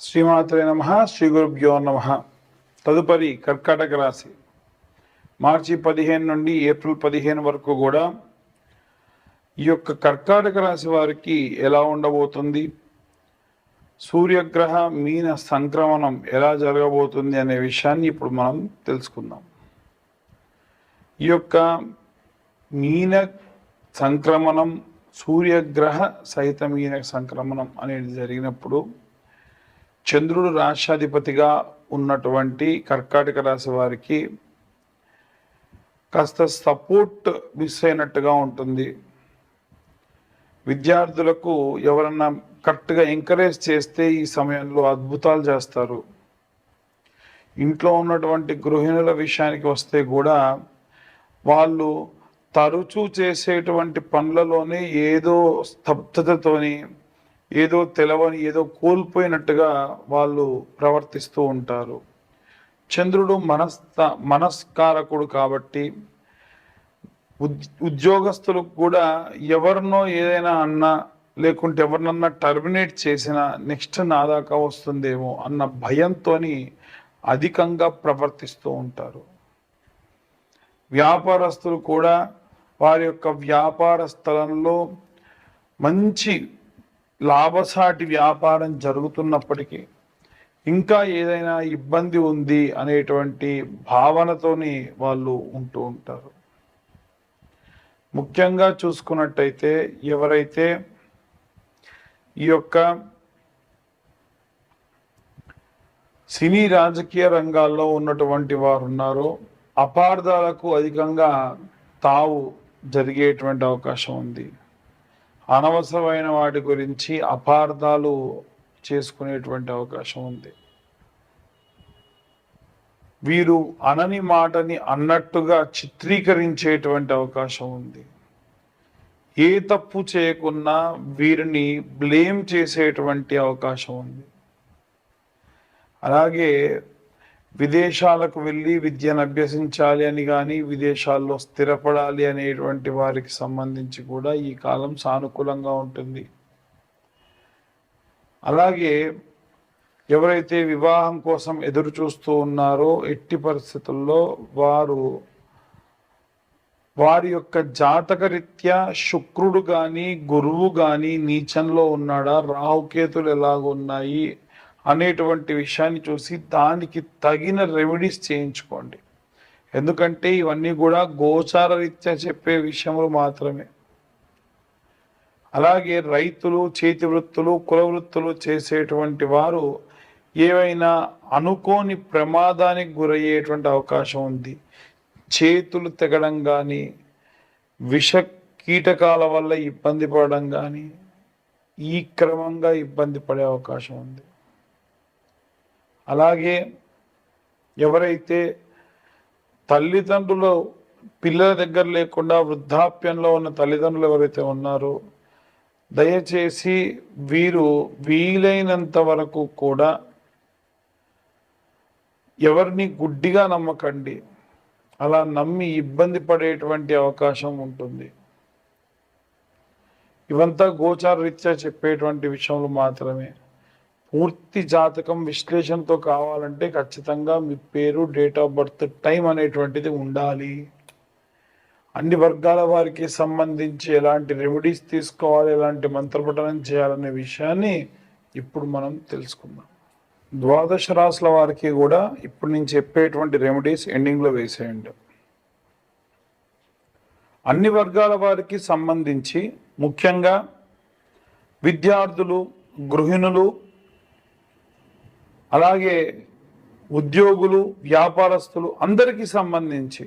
శ్రీమాత్రే నమ శ్రీ గురుభ్యో నమ. తదుపరి కర్కాటక రాశి. మార్చి పదిహేను నుండి ఏప్రిల్ పదిహేను వరకు కూడా ఈ యొక్క కర్కాటక రాశి వారికి ఎలా ఉండబోతుంది? సూర్యగ్రహ మీన సంక్రమణం ఎలా జరగబోతుంది అనే విషయాన్ని ఇప్పుడు మనం తెలుసుకుందాం. ఈ యొక్క మీన సంక్రమణం సూర్యగ్రహ సహిత మీన సంక్రమణం అనేది జరిగినప్పుడు చంద్రుడు రాష్ట్రాధిపతిగా ఉన్నటువంటి కర్కాటక రాశి వారికి కాస్త సపోర్ట్ మిస్ అయినట్టుగా ఉంటుంది. విద్యార్థులకు ఎవరన్నా కరెక్ట్గా ఎంకరేజ్ చేస్తే ఈ సమయంలో అద్భుతాలు చేస్తారు. ఇంట్లో ఉన్నటువంటి గృహిణుల విషయానికి వస్తే కూడా వాళ్ళు తరచూ చేసేటువంటి పనులలోనే ఏదో స్తబ్దతతోని ఏదో తెలవని ఏదో కోల్పోయినట్టుగా వాళ్ళు ప్రవర్తిస్తూ ఉంటారు. చంద్రుడు మనస్త మనస్కారకుడు కాబట్టి ఉద్- ఉద్యోగస్తులకు కూడా ఎవరినో ఏదైనా అన్నా లేకుంటే ఎవరినన్నా టర్మినేట్ చేసినా నెక్స్ట్ నా దాకా వస్తుందేమో అన్న భయంతో అధికంగా ప్రవర్తిస్తూ ఉంటారు. వ్యాపారస్తులు కూడా వారి యొక్క వ్యాపార స్థలంలో మంచి లాభసాటి వ్యాపారం జరుగుతున్నప్పటికీ ఇంకా ఏదైనా ఇబ్బంది ఉంది అనేటువంటి భావనతోని వాళ్ళు ఉంటూ ఉంటారు. ముఖ్యంగా చూసుకున్నట్టయితే ఎవరైతే ఈ యొక్క సినీ రాజకీయ రంగాల్లో ఉన్నటువంటి వారు ఉన్నారో అపార్థాలకు అధికంగా తావు జరిగేటువంటి అవకాశం ఉంది. అనవసరమైన వాటి గురించి అపార్థాలు చేసుకునేటువంటి అవకాశం ఉంది. వీరు అనని మాటని అన్నట్టుగా చిత్రీకరించేటువంటి అవకాశం ఉంది. ఏ తప్పు చేయకున్నా వీరిని బ్లేమ్ చేసేటువంటి అవకాశం ఉంది. అలాగే విదేశాలకు వెళ్ళి విద్యను అభ్యసించాలి అని కానీ విదేశాల్లో స్థిరపడాలి అనేటువంటి వారికి సంబంధించి కూడా ఈ కాలం సానుకూలంగా ఉంటుంది. అలాగే ఎవరైతే వివాహం కోసం ఎదురు చూస్తూ ఉన్నారో ఎట్టి పరిస్థితుల్లో వారు వారి యొక్క జాతకరీత్యా శుక్రుడు కానీ గురువు కానీ నీచంలో ఉన్నాడా? రాహుకేతులు ఎలాగున్నాయి? అనేటువంటి విషయాన్ని చూసి దానికి తగిన రెమెడీస్ చేయించుకోండి. ఎందుకంటే ఇవన్నీ కూడా గోచార రీత్యా చెప్పే విషయములు మాత్రమే. అలాగే రైతులు చేతి వృత్తులు కుల వృత్తులు చేసేటువంటి వారు ఏవైనా అనుకోని ప్రమాదానికి గురయ్యేటువంటి అవకాశం ఉంది. చేతులు తెగడం కానీ విష కీటకాల వల్ల ఇబ్బంది పడడం కానీ ఈ క్రమంగా ఇబ్బంది పడే అవకాశం ఉంది. అలాగే ఎవరైతే తల్లిదండ్రులు పిల్లల దగ్గర లేకుండా వృద్ధాప్యంలో ఉన్న తల్లిదండ్రులు ఎవరైతే ఉన్నారో దయచేసి వీరు వీలైనంత వరకు కూడా ఎవరిని గుడ్డిగా నమ్మకండి. అలా నమ్మి ఇబ్బంది పడేటువంటి అవకాశం ఉంటుంది. ఇవంతా గోచార రీత్యా చెప్పేటువంటి విషయంలో మాత్రమే. పూర్తి జాతకం విశ్లేషణతో కావాలంటే ఖచ్చితంగా మీ పేరు డేట్ ఆఫ్ బర్త్ టైం అనేటువంటిది ఉండాలి. అన్ని వర్గాల వారికి సంబంధించి ఎలాంటి రెమెడీస్ తీసుకోవాలి ఎలాంటి మంత్రపఠనం చేయాలనే విషయాన్ని ఇప్పుడు మనం తెలుసుకుందాం. ద్వాదశ రాసుల వారికి కూడా ఇప్పుడు నేను చెప్పేటువంటి రెమెడీస్ ఎండింగ్లో వేసేయండి. అన్ని వర్గాల వారికి సంబంధించి ముఖ్యంగా విద్యార్థులు గృహిణులు అలాగే ఉద్యోగులు వ్యాపారస్తులు అందరికీ సంబంధించి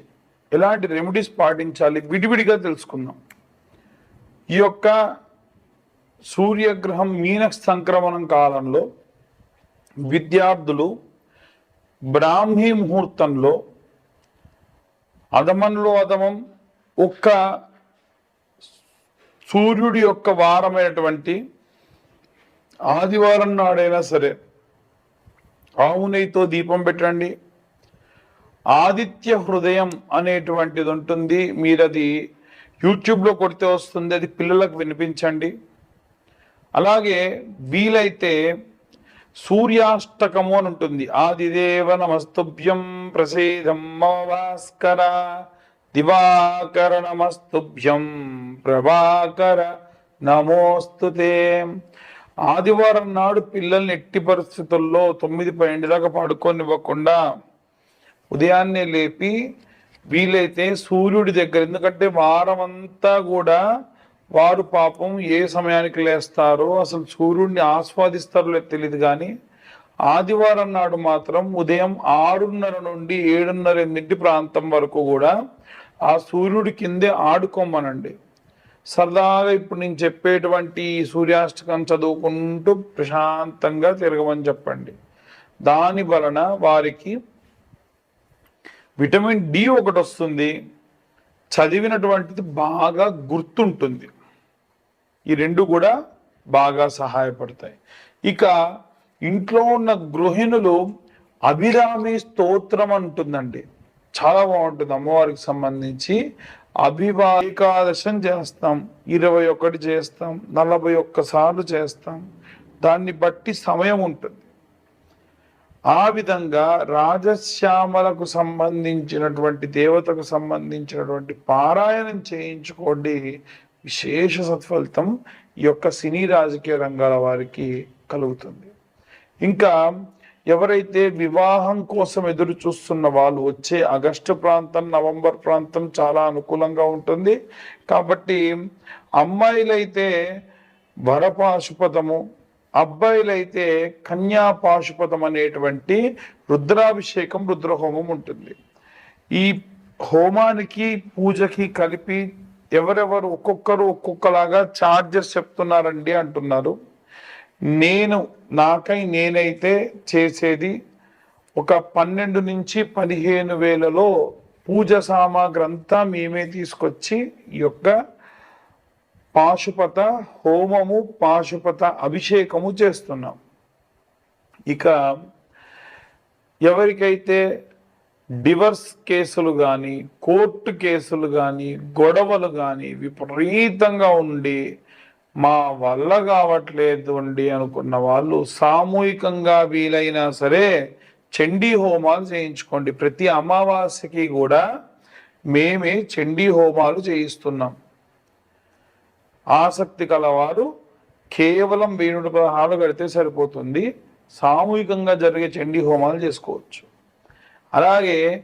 ఎలాంటి రెమెడీస్ పాటించాలి విడివిడిగా తెలుసుకుందాం. ఈ యొక్క సూర్యగ్రహం మీన సంక్రమణం కాలంలో విద్యార్థులు బ్రాహ్మీ ముహూర్తంలో అధమంలో అదమం ఒక్క సూర్యుడి యొక్క వారమైనటువంటి ఆదివారం నాడైనా సరే ఆవు నెయ్యితో దీపం పెట్టండి. ఆదిత్య హృదయం అనేటువంటిది ఉంటుంది మీరు అది యూట్యూబ్లో కొడితే వస్తుంది. అది పిల్లలకు వినిపించండి. అలాగే వీలైతే సూర్యాష్టకము అని ఉంటుంది ఆదిదేవ నమస్తుభ్యం ప్రసేదం భాస్కర దివాకర నమస్తుభ్యం ప్రభాకర నమోస్తుతే. ఆదివారం నాడు పిల్లల్ని ఎట్టి పరిస్థితుల్లో తొమ్మిది పన్నెండు దాకా పడుకోనివ్వకుండా ఉదయాన్నే లేపి వీలైతే సూర్యుడి దగ్గర ఎందుకంటే వారం అంతా కూడా వారు పాపం ఏ సమయానికి లేస్తారో అసలు సూర్యుడిని ఆస్వాదిస్తారో తెలియదు కానీ ఆదివారం నాడు మాత్రం ఉదయం ఆరున్నర నుండి ఏడున్నర ఎనిమిది ప్రాంతం వరకు కూడా ఆ సూర్యుడి కిందే ఆడుకోమనండి. సరదాగా ఇప్పుడు నేను చెప్పేటువంటి సూర్యాష్టకం చదువుకుంటూ ప్రశాంతంగా తిరగమని చెప్పండి. దాని వలన వారికి విటమిన్ డి ఒకటి వస్తుంది. చదివినటువంటిది బాగా గుర్తుంటుంది. ఈ రెండు కూడా బాగా సహాయపడతాయి. ఇక ఇంట్లో ఉన్న గృహిణులు అభిరామి స్తోత్రం అంటుందండి. చాలా బాగుంటుంది అమ్మవారికి సంబంధించి. అభివా ఏకాదశం చేస్తాం ఇరవై ఒకటి చేస్తాం నలభై ఒక్క సార్లు చేస్తాం. దాన్ని బట్టి సమయం ఉంటుంది. ఆ విధంగా రాజశ్యామలకు సంబంధించినటువంటి దేవతకు సంబంధించినటువంటి పారాయణం చేయించుకోండి. విశేష సత్ఫలితం ఈ యొక్క సినీ రాజకీయ రంగాల వారికి కలుగుతుంది. ఇంకా ఎవరైతే వివాహం కోసం ఎదురు చూస్తున్న వాళ్ళు వచ్చే ఆగస్టు ప్రాంతం నవంబర్ ప్రాంతం చాలా అనుకూలంగా ఉంటుంది. కాబట్టి అమ్మాయిలైతే వరపాశుపదము అబ్బాయిలైతే కన్యా పాశుపదం అనేటువంటి రుద్రాభిషేకం రుద్రహోమం ఉంటుంది. ఈ హోమానికి పూజకి కలిపి ఎవరెవరు ఒక్కొక్కరు ఒక్కొక్కలాగా చార్జెస్ చెప్తున్నారండి అంటున్నారు. నేను నాకై నేనైతే చేసేది ఒక పన్నెండు నుంచి పదిహేను వేలలో పూజ సామాగ్రి అంతా మేమే తీసుకొచ్చి ఈ యొక్క పాశుపత హోమము పాశుపత అభిషేకము చేస్తున్నాం. ఇక ఎవరికైతే డివర్స్ కేసులు కానీ కోర్టు కేసులు కానీ గొడవలు కానీ విపరీతంగా ఉండి మా వల్ల కావట్లేదు అండి అనుకున్న వాళ్ళు సామూహికంగా వీలైనా సరే చండీ హోమాలు చేయించుకోండి. ప్రతి అమావాస్యకి కూడా మేమే చండీ హోమాలు చేయిస్తున్నాం. ఆసక్తి కలవారు కేవలం వేణుడు పదహారు కడితే సరిపోతుంది. సామూహికంగా జరిగే చండీ హోమాలు చేసుకోవచ్చు. అలాగే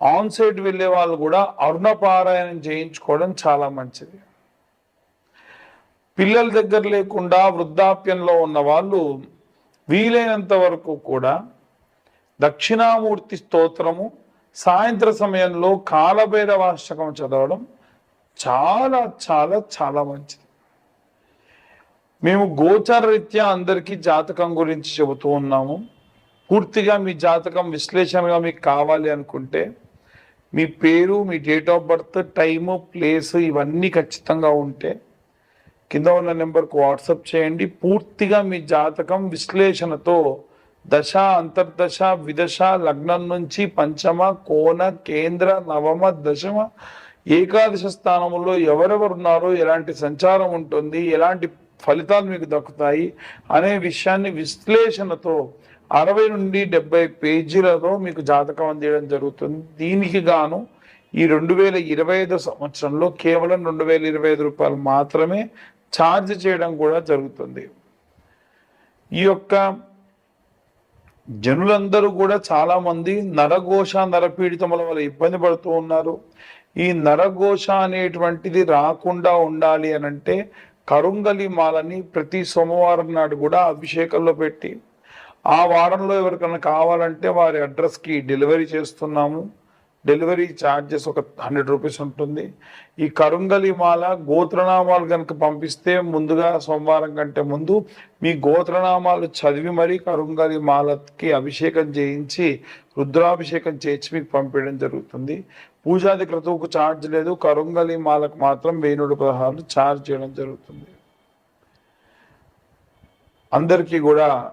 ఆన్ సైట్ వెళ్ళే వాళ్ళు కూడా అరుణపారాయణం చేయించుకోవడం చాలా మంచిది. పిల్లల దగ్గర లేకుండా వృద్ధాప్యంలో ఉన్న వాళ్ళు వీలైనంత వరకు కూడా దక్షిణామూర్తి స్తోత్రము సాయంత్ర సమయంలో కాలభైరవాష్టకం చదవడం చాలా చాలా చాలా మంచిది. మేము గోచర రీత్యా అందరికీ జాతకం గురించి చెబుతూ ఉన్నాము. పూర్తిగా మీ జాతకం విశ్లేషణగా మీకు కావాలి అనుకుంటే మీ పేరు మీ date of birth time place ఇవన్నీ ఖచ్చితంగా ఉంటే కింద ఉన్న నెంబర్కు వాట్సప్ చేయండి. పూర్తిగా మీ జాతకం విశ్లేషణతో దశ అంతర్దశ విదశ లగ్నం నుంచి పంచమ కోన కేంద్ర నవమ దశమ ఏకాదశ స్థానంలో ఎవరెవరు ఉన్నారో ఎలాంటి సంచారం ఉంటుంది ఎలాంటి ఫలితాలు మీకు దక్కుతాయి అనే విషయాన్ని విశ్లేషణతో అరవై నుండి డెబ్బై పేజీలతో మీకు జాతకం అందించడం జరుగుతుంది. దీనికి గాను ఈ రెండు వేల ఇరవై ఐదు సంవత్సరంలో కేవలం రెండు వేల ఇరవై ఐదు రూపాయలు మాత్రమే ఛార్జ్ చేయడం కూడా జరుగుతుంది. ఈ యొక్క జనులందరూ కూడా చాలామంది నరఘోష నరపీడితముల వల్ల ఇబ్బంది పడుతూ ఉన్నారు. ఈ నరఘోష అనేటువంటిది రాకుండా ఉండాలి అని అంటే కరుంగలి మాలని ప్రతి సోమవారం నాడు కూడా అభిషేకంలో పెట్టి ఆ వారంలో ఎవరికైనా కావాలంటే వారి అడ్రస్కి డెలివరీ చేస్తున్నాము. డెలివరీ ఛార్జెస్ ఒక హండ్రెడ్ రూపీస్ ఉంటుంది. ఈ కరుంగలి మాల గోత్రనామాలు కనుక పంపిస్తే ముందుగా సోమవారం కంటే ముందు మీ గోత్రనామాలు చదివి మరీ కరుంగలి మాలకి అభిషేకం చేయించి రుద్రాభిషేకం చేయించి మీకు పంపించడం జరుగుతుంది. పూజాది క్రతువుకు ఛార్జ్ లేదు. కరుంగలి మాలకు మాత్రం వెయ్యి నూట పదహారులు ఛార్జ్ చేయడం జరుగుతుంది. అందరికీ కూడా